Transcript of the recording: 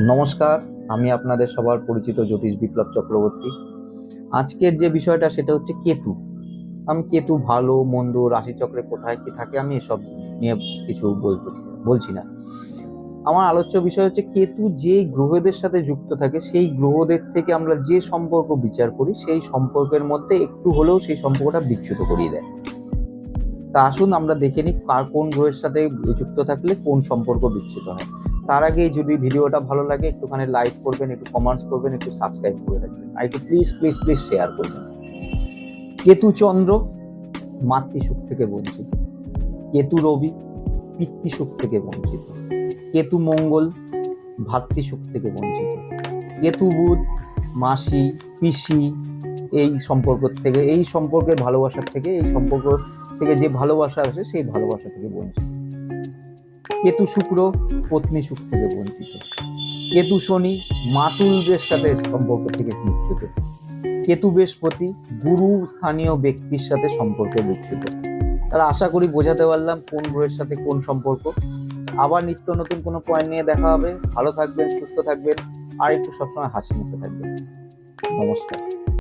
নমস্কার, আমি আপনাদের সবার পরিচিত জ্যোতিষ বিপ্লব চক্রবর্তী। আজকের যে বিষয়টা সেটা হচ্ছে কেতু। আমি কেতু ভালো, মন্দ, রাশিচক্রে কোথায় কি থাকে আমি এসব নিয়ে কিছু বলছি না। আমার আলোচ্য বিষয় হচ্ছে কেতু যে গ্রহদের সাথে যুক্ত থাকে, সেই গ্রহদের থেকে আমরা যে সম্পর্ক বিচার করি, সেই সম্পর্কের মধ্যে একটু হলেও সেই সম্পর্কটা বিচ্যুত করিয়ে দেয়। তা আসুন আমরা দেখে নিই কার কোন গ্রহের সাথে যুক্ত থাকলে কোন সম্পর্ক বিচ্যুত হয়। তার আগে যদি ভিডিওটা ভালো লাগে, একটুখানি লাইক করবেন, একটু কমেন্টস করবেন, একটু সাবস্ক্রাইব করে রাখবেন। আর একটু প্লিজ প্লিজ প্লিজ শেয়ার করবেন। কেতু চন্দ্র মাতৃসুখ থেকে বঞ্চিত। কেতু রবি পিতৃসুখ থেকে বঞ্চিত। কেতু মঙ্গল ভাতৃসুখ থেকে বঞ্চিত। কেতু বুধ মাসি, পিসি এই সম্পর্ক থেকে, এই সম্পর্কের ভালোবাসার থেকে, এই সম্পর্ক থেকে যে ভালোবাসা আসে, সেই ভালোবাসা থেকে বঞ্চিত। কেতু শুক্র পত্নী সুখ থেকে বঞ্চিত। কেতু শনি মাতুলদের সাথে সম্পর্ক থেকে বিচ্যুত কেতু বৃহস্পতি গুরু স্থানীয় ব্যক্তির সাথে সম্পর্কে বিচ্যুত তাহলে আশা করি বোঝাতে পারলাম কোন গ্রহের সাথে কোন সম্পর্ক। আবার নিত্য নতুন কোনো পয়েন্ট নিয়ে দেখা হবে। ভালো থাকবেন, সুস্থ থাকবেন। আর একটু সবসময় হাসি মুখে থাকবেন। নমস্কার।